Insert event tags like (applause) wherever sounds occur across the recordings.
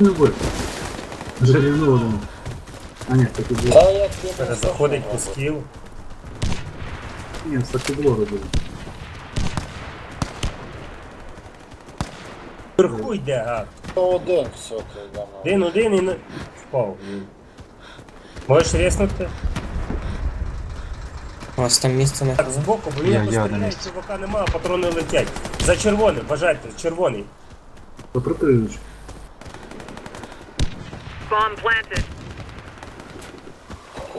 Не бой. Вже рівно один. А ні, так і було. Та як я Перезаходить по скіл. Ні, так і було робили. Вверху йде гад. То один все то йдемо. Один один і не. Впав. блін. Можеш резнути? У вас там місце не Так, збоку, бо Я- він я постріляє, один. чувака нема, а патрони летять. За червоним, бажайте, червоний. То прикриють. Bomb planted.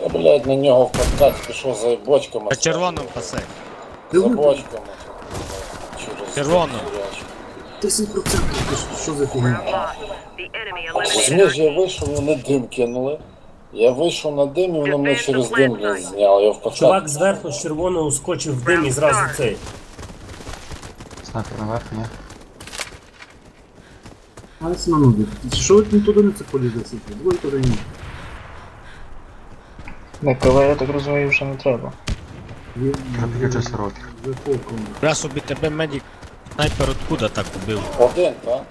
Я, блядь, на нього в подкаті пішов за бочками. По червоному пасе. За бочками. Через Червоно. 10% ти ж- що за фігня? Lost. The enemy eliminated я вийшов, вони дим кинули. Я вийшов на дим і воно мене через дим блядь, зняло. Я в подкаті. Чувак зверху з червоного скочив в дим і зразу цей. Снайпер наверх, ні. Але смануди. Що ви туди не це полізли сіти? Двоє туди ні. Не КВ, я так розумію, вже не треба. Є- Переключився рокер. За полком. Я собі тебе медик снайпер откуда так убив? Один, так?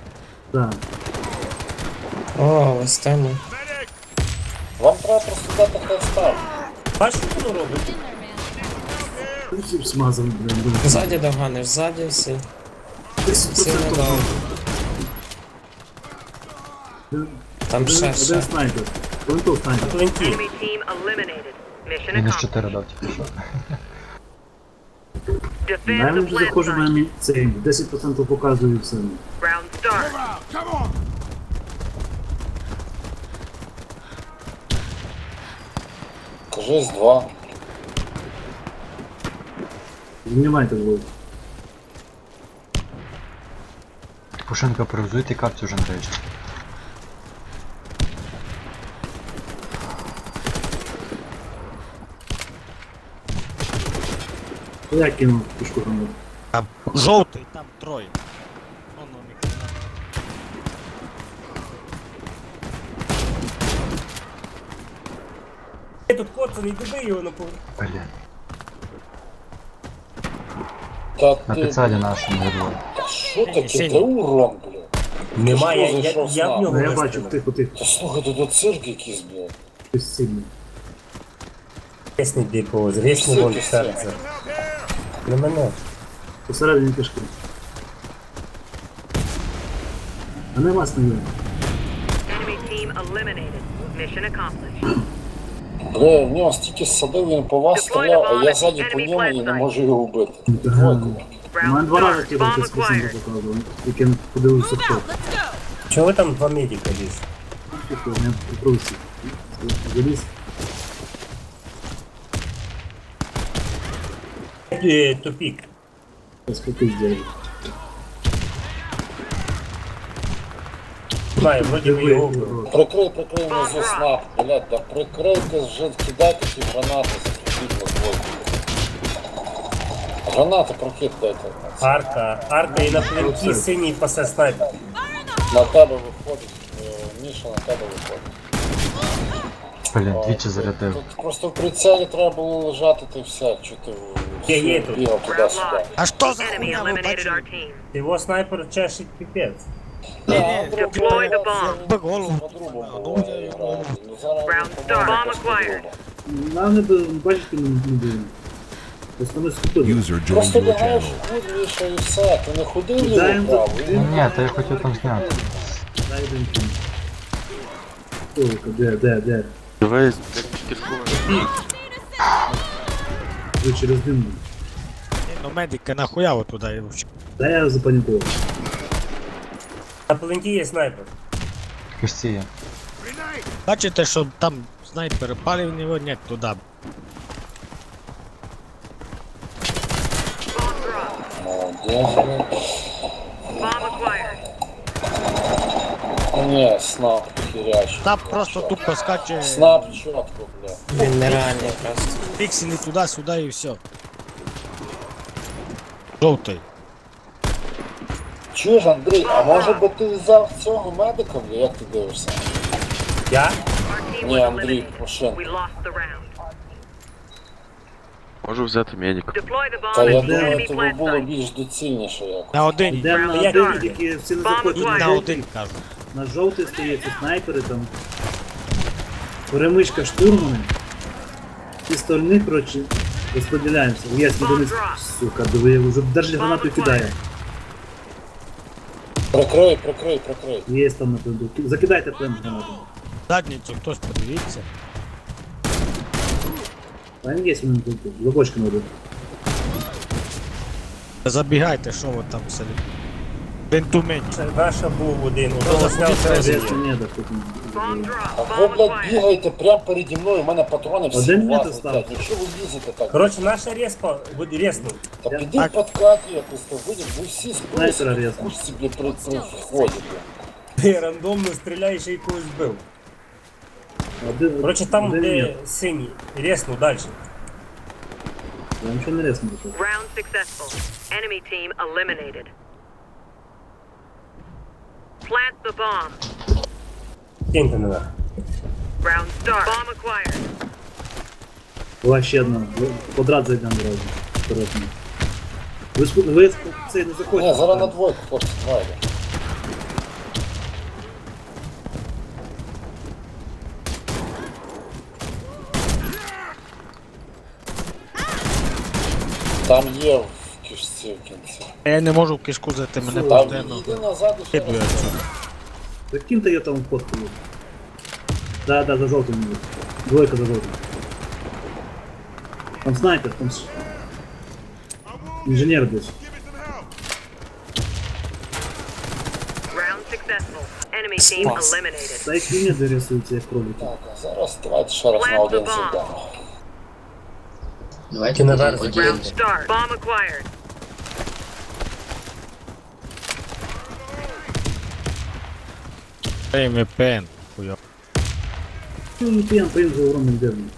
Так. О, там. Вам треба просто дати хай став. Бачиш, що воно робить? Всі смазаний, блин. блин. Ззаді доганиш, ззаді всі. 10% Сильно дав. Там ще Один ще. один снайпер. Плентов снайпер. Пленті. Enemy team eliminated. Mission Мінус accomplished. 4 дав тільки що. Defend the мені вже plant заходжу на site. цей 10% показую все. Round start. Кажись два. Знімайте двоє. Пушенка привезуть і капцю вже нарешті. Я кинув пішку там. Там жовтий, там троє. Воно. Ти тут коцаний, доби його на пол. Блін. Та На ти, підсаді нашому відводі. та що таке? Де урон, блядь? Немає, Що я, зайшов я, в нього Ну, я бачу, тихо, тихо. Та слухай, тут цирк якийсь, блядь. Щось сильне. Ресний дикого, ресний вон Сильно, серце. Не мене. Посередині кишки. А не вас не є. Enemy team eliminated. Mission accomplished. Бля, в нього стільки садив, він по вас стріляв, а я ззаді по ньому і не можу його вбити. Двойку. У мене Round два рази start. Bomb acquired. показував. Не подивився хто. Чого там два медика ліз? Тихо, не покрутився. Заліз. Е, Тупік. Скільки зробив. Знаю, вроді би його вбив. Прикрий, прикрий внизу снап, блядь, да прикрийте вже, кидайте ті гранати, закріпіть на двойку. Гранати прокидайте. Арка, арка і на пленті синій пасе снайпер. На тебе виходить, е, Міша на тебе виходить. Блін, двічі зарядив. Тут просто в прицелі треба було лежати, ти все, що ти Є, є тут. бігав туди-сюди. А що за Enemy хуйня ви eliminated our бачили? team. Його снайпер чешить піпець. Deploy the bomb. Би голову. Подруба Ну, була, я грає. Ну, зараз Round я start. помогу, Bomb просто acquired. Нам не бачите, не. Просто ми скупили. User joined Просто your лягаєш channel. в і все, ти не ходив ліво Даємо право. і- Ну ні, та я хотів там зняти. Толка, де, де, де? Ви через дим. Ну медика нахуя ви туди його? Та я запанікував. На пленті є снайпер. Є. Бачите, що там снайпер палив в нього, ні, туди. Bomb dropped. Снап. Там просто тупо скаче Снап чітко, бля. Він нереальний просто. пікселі туди-сюди і все. Жовтий. Чуєш, Андрій, а може би ти взяв цього медика, бля, як ти дивишся? Я? Ні, Андрій. We lost the round. Можу взяти медика. Deploy the Та я at the думаю, enemy тобі plant було site. більш доцільніше як. На один. На Як тільки? всі не заходять. На один кажу. На жовтий стоїть, ці снайпери там. Перемичка штурмани. І стольних, коротше, розподіляємося. Є одиниць. Сука, диви, вже держи гранату кидає. Прикрий, прикрий, прикрий. Є там на пленду. Закидайте плен гранату. Задницю хтось подивіться. Він є він тут, за бочками йде. Забігайте, що ви там собі. Він ту менше. Це наша був один, у того сняв Звісно, середину. ні, так тут. Bomb не- drop. А ви, Bomb блядь, acquired. бігаєте прямо переді мною, у мене патрони всі Один у метр вас став. летять. Ну що ви лізете так? Коротше, наша респа буде резнув. Та Я- піди Так. подкаті якось, то вийдіть, ви всі Снайпера збилися, різно. кучці, блядь, при, при вході, блядь. Ти рандомно стріляєш і когось збив. Один- Коротше, там, один де ні. синій, резнув далі. Я нічого не ресну. Round successful. Enemy team eliminated. Plant the bomb. Киньте на нас. Round start. Bomb acquired. Була ще одна. Квадрат зайдемо одразу. Аккуратно. Ви, ску- ви цей не заходьте. Ні, зараз на двойку, хлопці, давайте. Там є в кінці. Я не можу в кишку зайти, мене Там постійно йди назад і ще кидує раз. Закиньте ее там фотку. Да, да, за желтым будет. Двойка за желтым. Там снайпер, там с- инженер здесь. Round successful. Enemy team eliminated. Да их не дорисуются, як кролики. Так, а зараз давайте ще раз на один зайдемо. Давайте Round start. Bomb acquired. Ей, ми пен. Хуйо. Ну, не пьян, пьян за уроном бедным.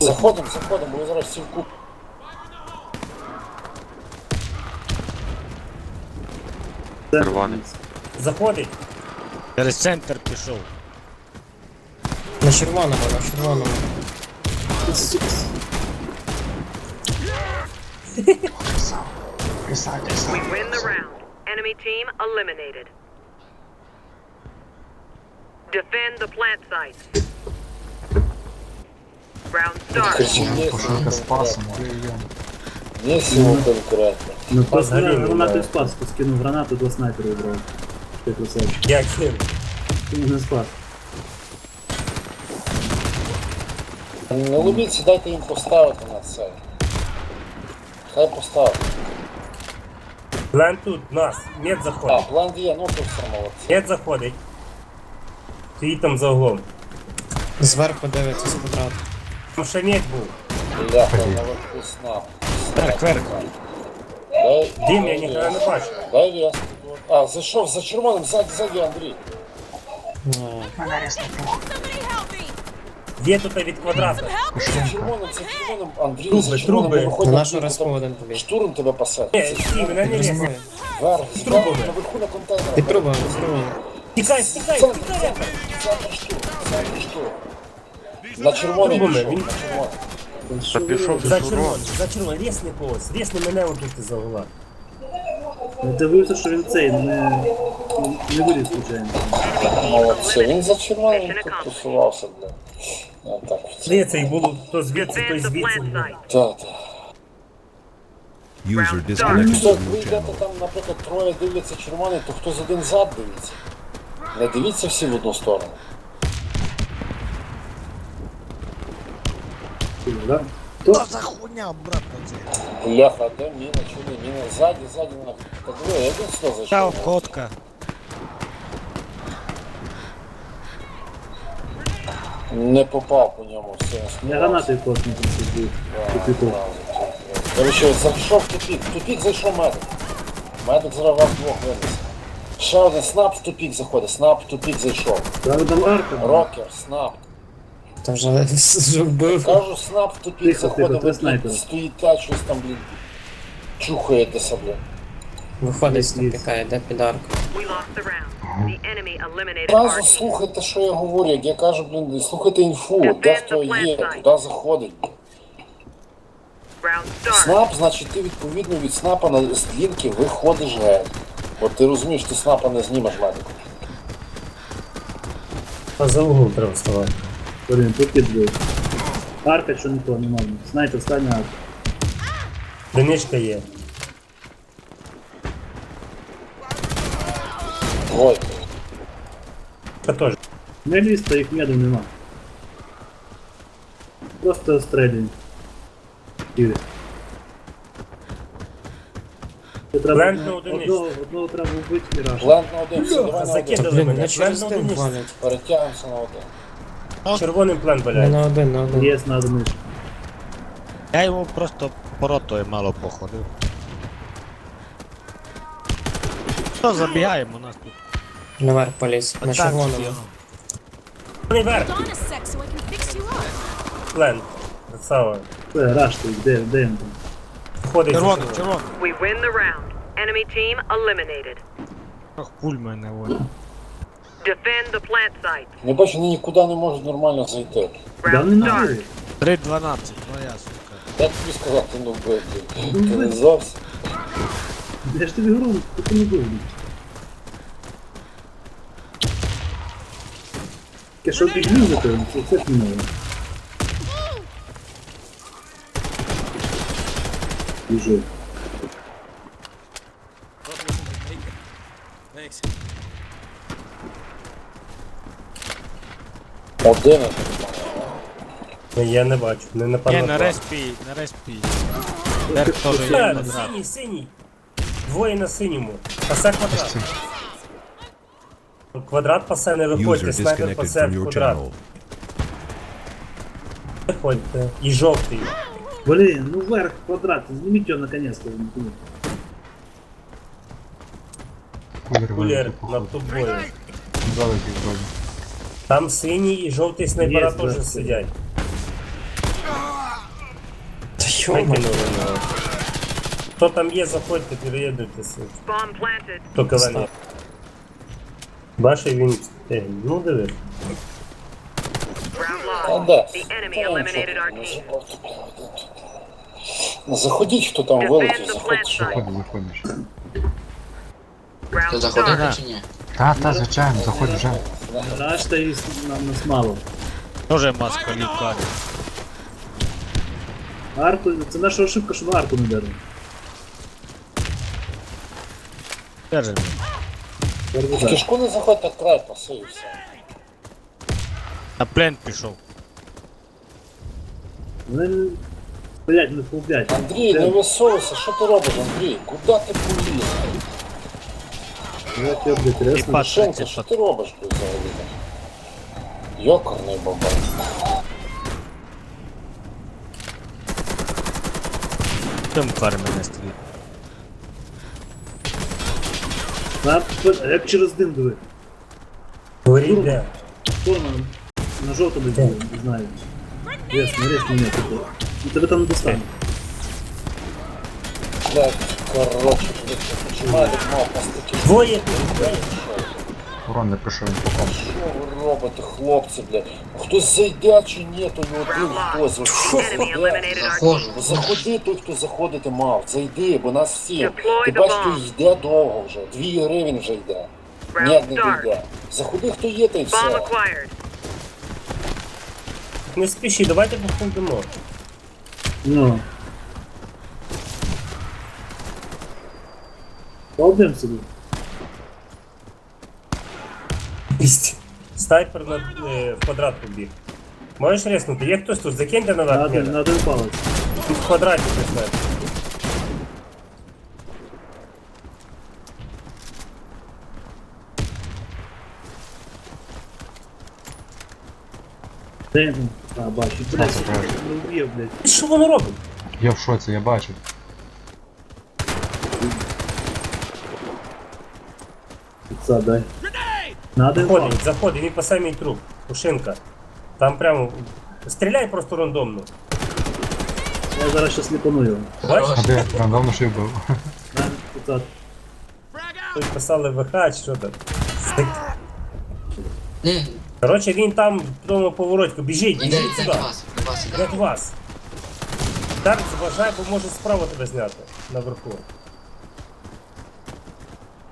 Заходимо, заходимо, ви зараз всі в куб. Заходить. Через центр пішов. На червоному, на червоному. We win the round. Enemy team eliminated. Defend the plant site. Round start. Пасом. Весело конкретно. Ну, Спас просто Галину, гранату да. спас, скинув гранату, два снайпера убрал. Ты красавчик. Я кину. Ты не спас. Не лобіться, дайте їм поставити на це. Хай поставить. План тут, нас. Нет А, план є, ну то все молодці. Нет заходить. Стоїть там за углом. Зверху дивиться з квадрату. Там ще нет був. Бляха, наверху снап. Верх, верх. Дим, я ніхто не бачу. Дай вес. А, зайшов за червоним, ззаді, ззаді, Андрій. Ні. Є тут від квадрата. За червоним, за червоним, Андрій, Труби, за червоним, труби. На на нашу трубу, один побіг. Штурм тебе пасе. Ні, стій, мене не різно. Розумію. Вверх, зверху, наверху на контейнері. Під трубами, під трубами. Тікай, тікай, Центр, тікай. центр, центр штурм, центр штурм. На червоний Трубами, пішов, він- на червоний. Та пішов. За червоний, за червоний, рісни когось, рісни мене отут за угла. Я дивився, що він цей не, не виліз случайно. Молодці, він за червоним тут тусувався, бля. Здається, їх було то звідси, то the звідси. Так, так. User disconnected Якщо from your йдете channel. там, наприклад, троє дивляться червоний, то хтось один зад дивиться. Не дивіться всі в одну сторону. Да? Що за хуйня, обратно це? Бляха, де міна, чули, міна, ззаді, ззаді на. Та диви, один сюди Та обходка. Не попав по ньому все. я гранатою космос сидів. Тупіку. Короче, зайшов в тупік. В тупік зайшов медик. Медик зараз вас двох винесе. Ще один снап в тупік заходить, снап в тупік зайшов. Там, там арка. Рокер, снап. Та вже (laughs) вже вбив. Кажу, снап в тупік Тихо, заходить, тихо, ви, три блін, стоїте, щось там, блін, чухаєтеся, блін. Виходить з тупіка, йде під арку. We lost the round. Одразу слухайте, що я говорю, я кажу, блін, слухайте інфу, де хто є, куди заходить. Снап, значить ти відповідно від снапа на лінки виходиш геть. От ти розумієш, ти снапа не знімеш медику. А за угол треба вставати. Блін, тут підбив. Арка, що нікого не можна. Снайпер, стань на арку. Донечка є. Ой, Та теж. Не лізь, та їх меду нема. Просто стрелюй. Ігор. Це треба Плент на одиничці. одного, одного треба вбити і раш. плент на один, все, давай на один. Закидали Блін, мене. мене через Плен на дим одиничці. валять. Перетягнемося на один. Червоним плен Не валяє. на один, на один. Є на одинич. Я йому просто поротою мало походив. Що забігаємо нас тут? Наверх поліз. На Отак червоному. всі, Червоний верх. a sec so I can fix you up. Плен. Красава. Це раш ти, де, де він там? Ходить. за Червоний, червоний. We win the round. Enemy team eliminated. Ох, пуль мене воно. Defend the plant site. Не бачу, вони нікуди не можуть нормально зайти. Да Round не start. надо. 3.12, твоя сука. Я тобі сказав, ти не вбив. Ти не зовсім. Я ж тобі не був. Я що біглю за тебе, це ж. Біжу. Один. Я не бачу. Не Ні, напевно. на респі, на респі. Дерк теж є квадрат. синій, синій. Двоє на синьому. Пасе квадрат. Квадрат пасе не виходьте, снайпер пасе в квадрат. Виходьте. І жовтий. Блін, ну вверх квадрат, зніміть його наконец-то. Кулер над тобою. Там синій і жовтий снайпера теж да. сидять. Та його. Хто там є, заходьте, переєднуйтеся. Bomb planted. Хто кавен. Бачиш, він. е, Ну диви. Round Та lost. де? The enemy Та нічого eliminated our не team. зробив, ти, блін, один тут. Ну, Заходіть, хто там вилетів, the заходь. plant що site. Заходь, заходиш. Round start. чи ні? Та, та, звичайно, заходь вже. Раш та і на, нас мало. Тоже маска лікаря. Арту, це наша ошибка, що ми арту не беремо. Держи. Перший В так. кишку не заходь, так край паси і все. На плен пішов. Вони, блядь, не полблять. Андрій, не висовуйся, що ти робиш, Андрій? Куди ти поліз? Я тебе, блядь, І ресно. патронки, Шенко, що ти робиш тут взагалі? Йокарний бабай. Тим тварь мене стріляє. На, як через дим диви. Говоріть де. Хто на, на жовтому диви, не знаю. Ясно, різко не тут. І тебе там не достане. Так, коротше, починає мав пастики. Двоє тут, двоє. Урон не прийшов він поком. Що ви робите, хлопці, блядь? Хтось зайде чи ні, то не один хтось. Ви що. Заходи той, хто заходити мав. Зайди, бо нас всі. Ти бачиш, bomb. йде довго вже. Дві гривень вже йде. Ні, не йде. Заходи, хто є, та й все. Не спіші, давайте походимо. Ну. Полдим собі. Снайпер на е, в квадрат побіг. Можеш резнути? Є хтось тут? Закиньте На наверх. один, на мене. один палець. Тут в квадраті ти снайпер. Де він? А, бачу. Блядь, правильно. не вб'є, блядь. Що воно робить? Я в шоці, я бачу. Піца, дай. На один Заходить, палець. заходить, по самій труп. Пушинка. Там прямо. Стріляй просто рандомно. Я зараз ще сліпану його. Бачиш? А де рандомно що вбив? На. Тут писали ВХ що там. Коротше, він там в тому поворотку. Біжить, біжить сюди. Як вас. Дарк, зважай, бо може справа тебе зняти наверху.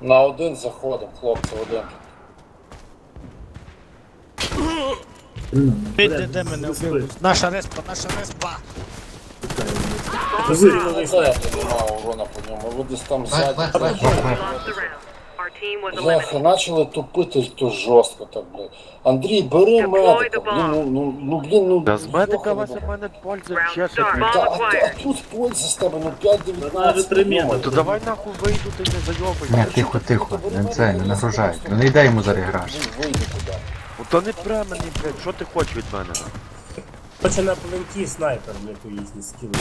На один заходимо, хлопці, один. Ти де, де мене вбив? Наша респа, наша респа. Це я тобі мав урона по ньому, ви десь там ззаді. Бляха, почали тупити то жорстко так, блядь. Андрій, бери медика, блін, ну, ну, ну, блін, ну... Да з медика йоханий, Вася мене польза чешет. Та, а, а тут польза з тебе, ну 5-19. Вона вже три міни. То давай нахуй вийду, ти не зайобай. Ні, тихо, тихо, не це, не нагружай. Ну не йде йому зараз граш. Ну, вийди туди. Ну, То не пре мені, блядь, що ти хочеш від мене? Хоче на пленті снайпер, блядь, у їхні скіли.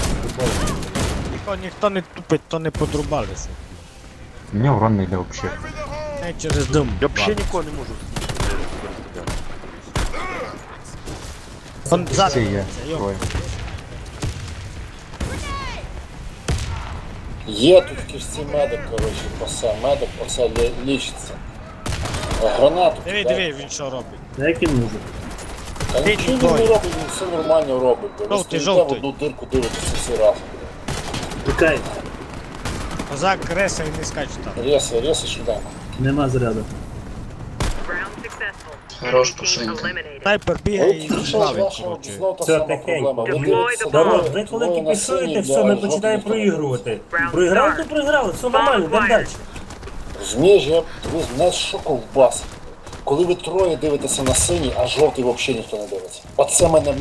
Ніхто, ніхто не тупить, то не подрубалися. У нього урон не йде взагалі. Не через дим. Я взагалі нікого не можу стріляти. Он Ці є. Троє. Є тут в кишці медик, коротше, пасе. Медик лі- лічиться. Гранату. Диви, кидай. диви, він що робить. Як він може? Та нічого не робить, він все нормально робить. Ви Жовтий, стоїте в жовтий. одну дирку дивитеся всі раз. Тикай, Козак реса і не скаче там. Реси, реси швиденько. нема заряду. Round successful. Хорош, team eliminated. Снайпер бігає і славить, ваша коротше. знов та Все, сама тихенько. проблема. Ви коли кіпішуєте, все, ми починаємо проігрувати. Проіграли, то проіграли, все нормально, йдемо далі. Розумієш, я ви мене що ковбас. Коли ви троє дивитеся на синій, а жовтий взагалі ніхто не дивиться. Оце мене.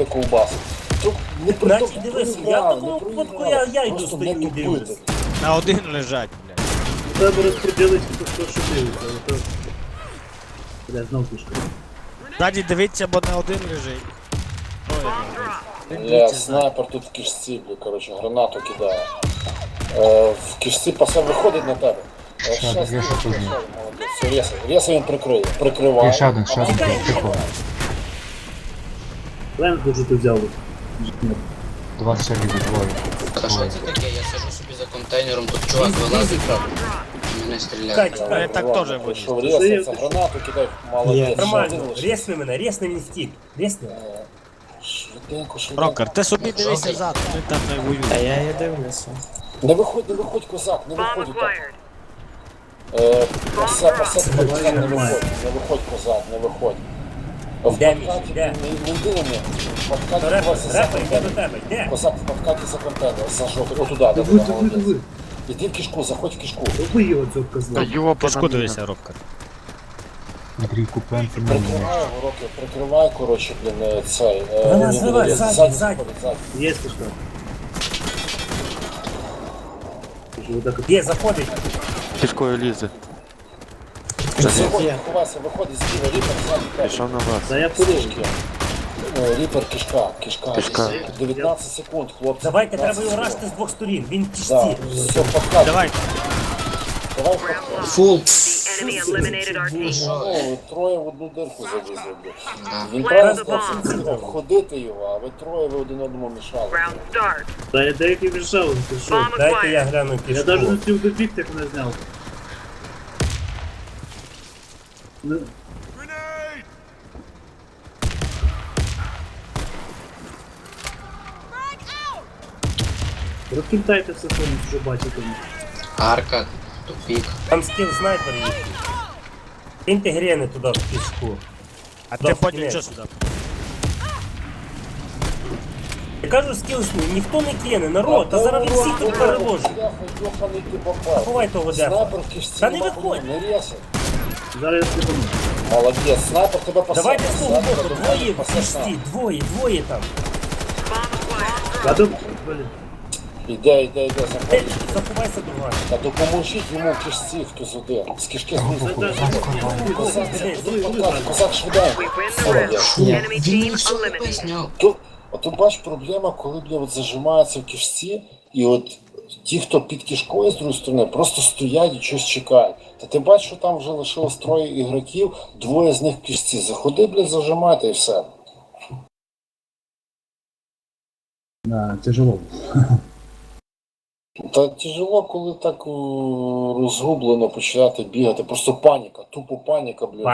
Тут не при Значить, дивись, я в не такому випадку я- я йду Просто стою не і дивлюсь. На один лежать, блядь. Треба розподілити, хто що дивиться, а то... Бля, знов пішка. Ззаді дивіться, бо на один лежить. Бля, снайпер тут в кишці, бля, коротше, гранату кидає. Е, в кишці пасе виходить на тебе. Е, Ще ще один, є ще скільки, тут. ще, молодець. Все, реса, реса він прикриє, прикриває. Є ще один, ще один. Тихо. Лен дуже ти взяв. би. Ні. Два ще ліві двоє. Та що це таке? Я сижу собі за контейнером, тут чувак вилазить і мене стріляє. Кать, Я Кать, так Ладно, теж прийшов буду. реса, це гранату кидай, молодець. нормально, Один лише. ресни мене, ресни він втік. Ресни. Швиденько, швиденько. Рокер, ти собі дивися зад, ти там не А воюєш. я її дивлюся. Не виходь, не виходь, козак, не Bomb виходь так. Е, Пасе, пасе, тебе не виходь, не виходь, козак, не виходь. В Де подкаті. Де? не, не йди на мене. В подкаті Репер, ховайся за репер, йде до контейнер. тебе, йде. Козак в подкаті за контейнер, за жовтий, отуда, да, Диви, да, диви, молодець. Іди в кишку, заходь в кишку. Роби його цього Та козла. Кишку міна. дивися, Рокер. Андрій купен це мене. Прикривай його прикривай, коротше, блін, е, цей. е, буде давай, ззаді, Ззаді. Є от. Є, заходить. Кишкою лізе. Заходь, ховайся, виходить зліва, ріпер, ззаді тебе. Пішов на вас. Я. Кишки. Е, Ріпер, кишка, кишка. Кишка. 19 секунд, хлопці. Давайте, 19 треба його секунд. рашити з двох сторін. Він в Да, все, подкаті. Давай, Давай, Round Фул. Enemy eliminated our team. Ви троє в одну дирку залізли. Він правильно обходити його, а ви троє ви один одному мішали. Round start. Та я деякий вирішав, ти що? Bomb Дайте я acquired. гляну Я кишку. навіть не хотів добігти, як мене зняв. Ну. Розкидайте все, що ви вже бачите. Арка, тупік. Там скіл снайпер їхній. Киньте грени туди в кишку. а Да, ти потім кінець. що сюди? Я кажу скіл снайпер, ніхто не кине, народ, та зараз він всіх тут переложить. Йоханий ти бабай. Ховай того дефа. Снайпер в кишці. Та не нема виходь. хуйні, Не рєси. Зараз я сліпану. Молодець, снайпер тебе посадив. Давайте з того Снайпер боку, тебе двоє в посадив. кишці, двоє, двоє там. Bomb acquired. Кладу, блін. Іде, іде, іде, Ти заходить. заховайся друган. Та допоможіть йому в кишці, хтось один. З кишки знизу. Козак, козак, козак швиденько. Молодець. Ні. Він мені все. Тут, от ти бачиш проблема, коли бля, от зажимається в кишці, і от ті, хто під кишкою з другої сторони, просто стоять і щось чекають. Та ти бачиш, що там вже лишилось троє ігроків, двоє з них в кишці. Заходи, блядь, зажимайте і все. Да, тяжело. Та тяжело, коли так розгублено починати бігати. Просто паніка, тупо паніка, блядь.